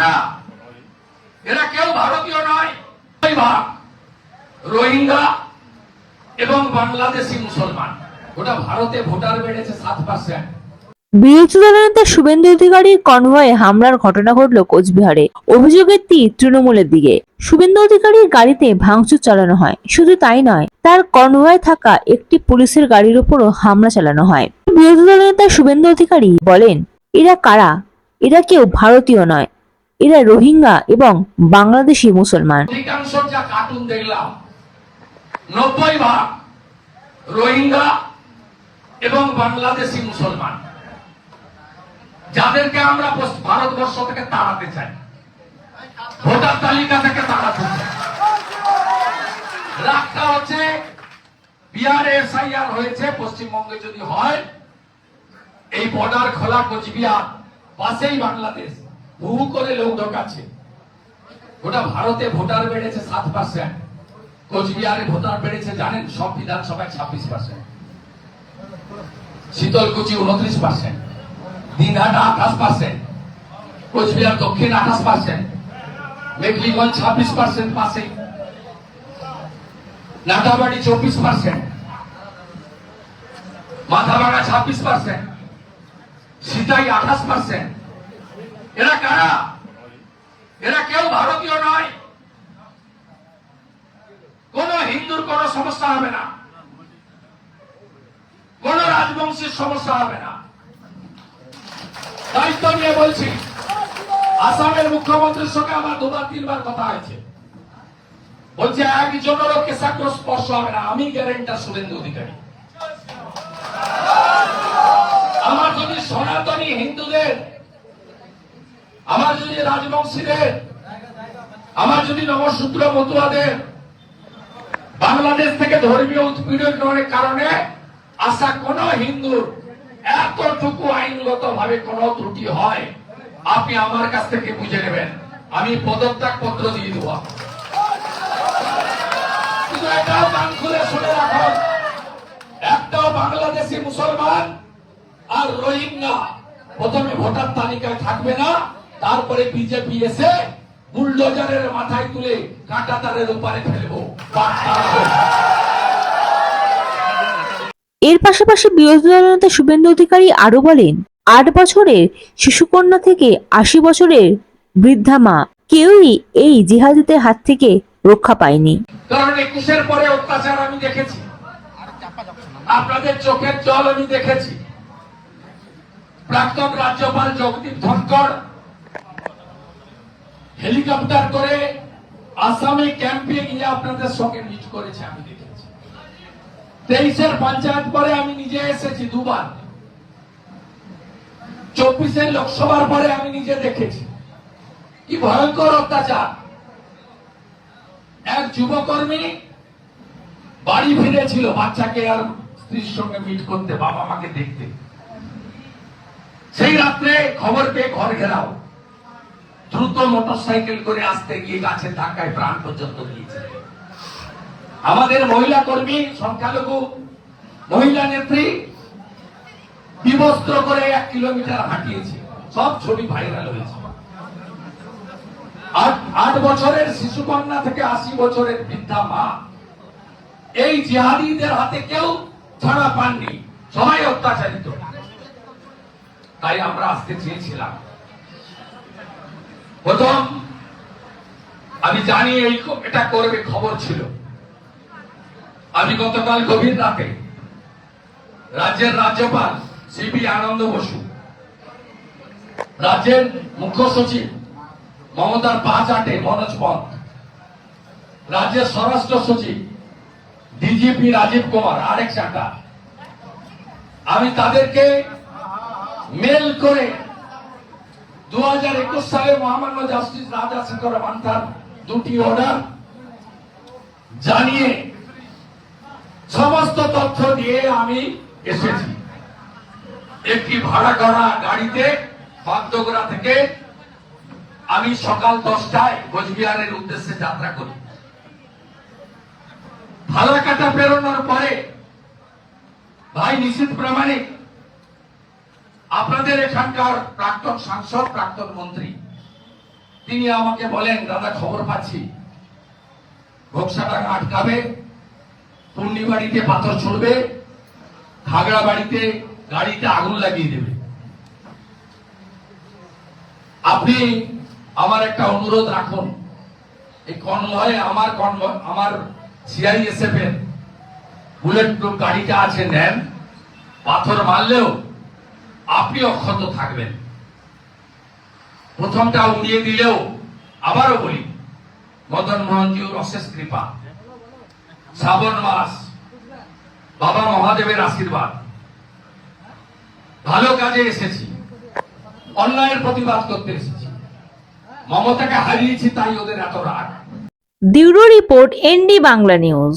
কারা এরা কেউ ভারতীয় নয় রোহিঙ্গা এবং বাংলাদেশি মুসলমান। ওটা ভারতে ভোটার বেড়েছে সাত পার্সেন্ট দলনেতা শুভেন্দু অধিকারীর কনভয়ে হামলার ঘটনা ঘটল কোচবিহারে। অভিযোগের তীর তৃণমূলের দিকে। শুভেন্দু অধিকারীর গাড়িতে ভাঙচুর চালানো হয়। শুধু তাই নয়, তার কনভয়ে থাকা একটি পুলিশের গাড়ির উপরও হামলা চালানো হয়। বিরোধী দলনেতা শুভেন্দু অধিকারী বলেন, এরা কারা? এরা কেউ ভারতীয় নয়। এরা রোহিঙ্গা এবং বাংলাদেশি মুসলমান। এবং বাংলাদেশি মুসলমান। যাদেরকে আমরা ভারতবর্ষ থেকে তাড়াতে চাই। ভোটার তালিকা থেকে তাড়াতে চাই। হচ্ছে, বিহারে এসআইআর হয়েছে, পশ্চিমবঙ্গে যদি হয়, এই বর্ডার খোলা কোচবিহার, পাশেই বাংলাদেশ। হু করে লোক ঢোকাচ্ছে। গোটা ভারতে ভোটার বেড়েছে সাত পার্সেন্ট কোচবিহারে ভোটার বেড়েছে, জানেন, সব বিধানসভায় ছাব্বিশ পার্সেন্ট শীতলকুচি উনত্রিশ পার্সেন্ট দিনহাটা আঠাশ পার্সেন্ট কোচবিহার দক্ষিণ আঠাশ পার্সেন্ট মেঘলিগঞ্জ ছাব্বিশ পার্সেন্ট পাশেই নাটাবাড়ি চব্বিশ পার্সেন্ট মাথাভাঙা ছাব্বিশ পার্সেন্ট সিতাই আঠাশ পার্সেন্ট এরা কারা? এরা কেউ ভারতীয় নয়। কোন হিন্দুর কোন সমস্যা হবে না। কোন রাজবংশের সমস্যা হবে না। দায়িত্ব নিয়ে বলছি, আসামের মুখ্যমন্ত্রীর সঙ্গে আমার দুবার, তিনবার কথা হয়েছে। বলছে একজনেরও কেশাগ্র স্পর্শ হবে না। আমি গ্যারেন্টার শুভেন্দু অধিকারী আমার যদি সনাতনী হিন্দুদের আমার যদি রাজবংশীদের, আমার যদি নবসূত্র মতুয়াদের, বাংলাদেশ থেকে ধর্মীয় উৎপীড়নের কারণে আসা কোন হিন্দুর এতটুকু আইনগত ভাবে কোন ত্রুটি হয়, আপনি আমার কাছ থেকে বুঝে নেবেন। আমি পদত্যাগ পত্র দিয়ে দেবো। কিন্তু একটাও বাংলাদেশি মুসলমান আর রোহিঙ্গা প্রথমে ভোটার তালিকায় থাকবে না। তারপরে বিজেপি এসে বুলডোজারের মাথায় তুলে কাঁটা তারের উপরে ফেলব এর পাশাপাশি বিরোধী দলনেতা শুভেন্দু অধিকারী আরও বলেন আট বছরের শিশুকন্যা থেকে আশি বছরের বৃদ্ধা মা কেউই এই জিহাদিদের হাত থেকে রক্ষা পায়নি। কারণ একুশের পরে অত্যাচার আমি দেখেছি। আপনাদের চোখের জল আমি দেখেছি। প্রাক্তন রাজ্যপাল জগদীপ ধনকর হেলিকপ্টার করে আসামে ক্যাম্পে গিয়ে আপনাদের সঙ্গে মিট করেছে, আমি দেখেছি। তেইশের পঞ্চায়েত পরে আমি নিজে এসেছি দুবার। চব্বিশের লোকসভার পরে আমি নিজে দেখেছি। কি ভয়ঙ্কর অত্যাচার। এক যুবকর্মী বাড়ি ফিরেছিল বাচ্চাকে আর স্ত্রীর সঙ্গে মিট করতে, বাবা মাকে দেখতে। সেই রাত্রে খবর পেয়ে ঘর ঘেরাও। দ্রুত মোটর সাইকেল করে আসতে গিয়ে গাছের ধাক্কায় প্রাণ পর্যন্ত দিয়েছে। আমাদের মহিলা কর্মী, সংখ্যালঘু, মহিলা নেত্রী, বিবস্ত্র করে এক কিলোমিটার হাঁটিয়েছে। সব ছবি ভাইরাল হয়েছে। আট বছরের শিশু কন্যা থেকে আশি বছরের বৃদ্ধা মা। এই জিহাদিদের হাতে কেউ ছাড়া পাননি। সবাই অত্যাচারিত। তাই আমরা আসতে চেয়েছিলাম প্রথম, আমি জানি এই এটা করবে খবর ছিল। আমি গতকাল গভীর রাতে রাজ্যের রাজ্যপাল সিবি আনন্দ বসু, রাজ্যের মুখ্য সচিব মমতার পাঁচ আটে মনোজ পন্থ, রাজ্যের স্বরাষ্ট্র সচিব ডিজিপি রাজীব কুমার, আরেক চাটা। আমি তাদেরকে মেল করে দু হাজার একুশ সালে মহামান্য জাস্টিস রাজা শেখর মান্থার দুটি অর্ডার জানিয়ে সমস্ত তথ্য দিয়ে আমি এসেছি। একটি ভাড়া করা গাড়িতে বাগডোগরা থেকে আমি সকাল দশটায় কোচবিহারের উদ্দেশ্যে যাত্রা করি। ফালাকাটা পেরোনোর পরে ভাই নিশ্চিত প্রামাণিক এখানকার প্রাক্তন সাংসদ, প্রাক্তন মন্ত্রী। তিনি আমাকে বলেন, দাদা, খবর পাচ্ছি। ঘোকসাটাকে আটকাবে, পূর্ণিবাড়িতে পাথর ছুড়বে খাগড়া বাড়িতে গাড়িতে আগুন লাগিয়ে দেবে। আপনি আমার একটা অনুরোধ রাখুন। এই কনভয়ে, আমার কনভয়, আমার সিআইএসএফ এর বুলেট প্রুফ গাড়িটা আছে, নেন। পাথর মারলেও আপনি অক্ষত থাকবেন। প্রথমটা উড়িয়ে দিলেও আবারও বলি, মদন মোহনজিউর অশেষ কৃপা। শ্রাবণ মাস, বাবা মহাদেবের আশীর্বাদ। ভালো কাজে এসেছি, অন্যায়ের প্রতিবাদ করতে এসেছি। মমতাকে হারিয়েছি তাই ওদের এত রাগ। Bureau report ND Bangla news.